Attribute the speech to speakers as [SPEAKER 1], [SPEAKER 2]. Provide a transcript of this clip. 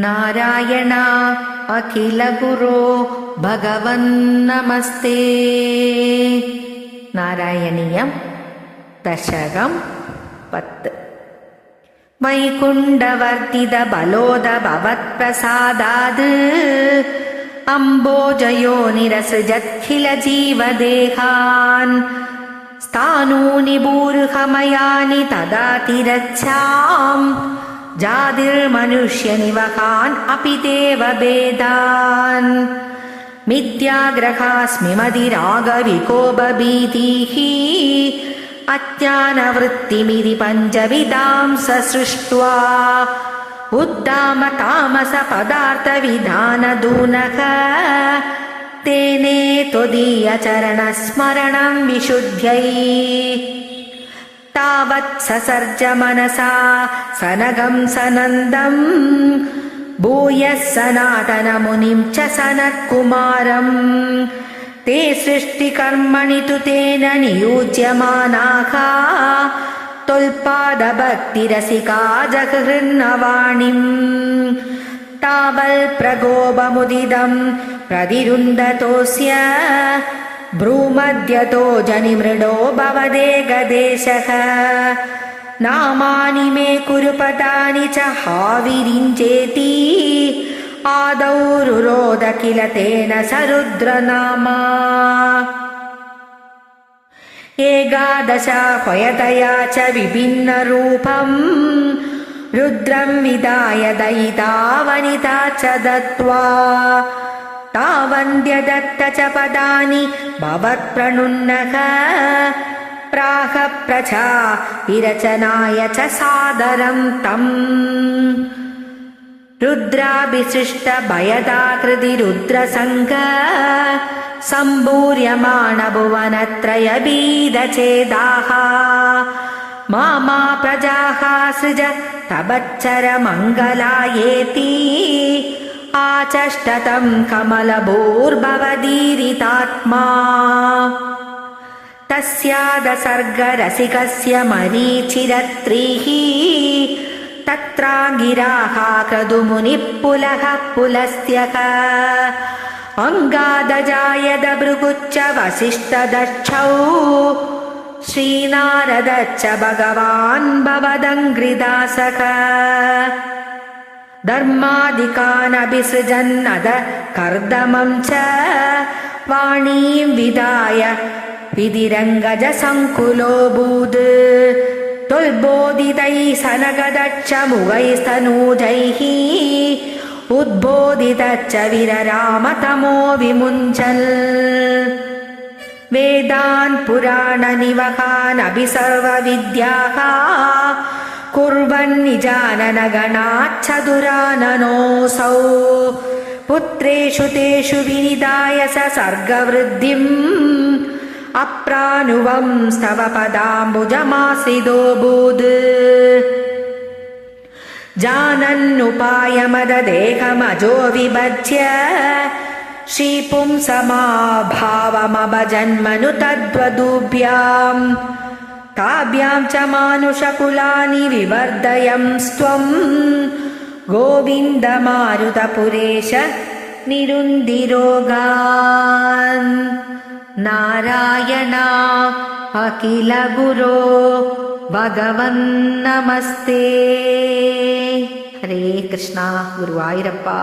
[SPEAKER 1] नारायण अखिलगुरो भगवन्नमस्ते नारायणीयं दशकं पत् वैकुण्डवर्तितबलोद भवत्प्रसादाद् अम्बोजयो निरसृजत्खिलजीवदेहान् स्थानूनि भूर्हमयानि तदातिरच्छाम् जातिर्मनुष्यनिवहान् अपि देवभेदान्। मिथ्याग्रहास्मि मदिरागविकोपभीतिः अज्ञानवृत्तिमिति पञ्चविदां ससृष्ट्वा उद्दाम तामस पदार्थविधानदूनः तेने त्वदीयचरणस्मरणं विशुद्ध्यै तावत् ससर्ज मनसा सनगं सनन्दम्। भूयः सनातनमुनिं च सनत्कुमारम्। ते सृष्टिकर्मणि तु तेन नियुज्यमानाः। तुल्पादभक्तिरसिका जगृह्णवाणिम् तावल्प्रगोपमुदिदम् प्रतिरुन्दतोऽस्य भ्रूमध्यतो जनिमृडो भवदेगदेशः नामानि मे कुरुपदानि च हाविरिञ्चेति आदौ रुरोद किल तेन स रुद्रनामा एकादशाह्वयतया च विभिन्नरूपम् रुद्रं विदाय दयिता वनिता च दत्त्वा तावन्द्यदत्त च पदानि भवत्प्रणुन्नः। प्राह प्रचा विरचनाय च सादरं तम्। रुद्राभिसृष्टभयदाकृति रुद्रसङ्ग सम्भूर्यमाणभुवनत्रयबीदचेदाः। मा प्रजाः सृज तबच्चरमङ्गलायेति आचष्टतं कमलभूर्भवदीरितात्मा। तस्यादसर्गरसिकस्य मरीचिरत्रिः तत्राङ्गिराः क्रतुमुनिः पुलः पुलस्त्यः अङ्गादजायद भृगुच्च वसिष्ठदक्षौ श्रीनारदच्च भगवान् भवदङ्घ्रिदासः धर्मादिकानभिसृजन्नद कर्दमं च वाणीं विदाय विधिरङ्गज सङ्कुलोऽभूत् तुल्बोधितैः मुगैस्तनूजैः। उद्बोधितच्च विररामतमो विमुञ्चन्। वेदान् पुराणनिवहानभि सर्वविद्याः कुर्वन्निजाननगणाच्छदुराननोऽसौ पुत्रेषु तेषु विनिदाय स सर्गवृद्धिम्। अप्रानुवं स्तव पदाम्बुजमासिदोऽभूत् जानन्नुपायमददेहमजो विभज्य। श्रीपुंसमाभावमभजन्मनु तद्वदूभ्याम् ताभ्यां च मानुषकुलानि विवर्धयंस्त्वम् गोविन्द मारुतपुरेश निरुन्दिरोगान् नारायणा अखिलगुरो भगवन्नमस्ते हरे कृष्णा गुरुवायुरप्पा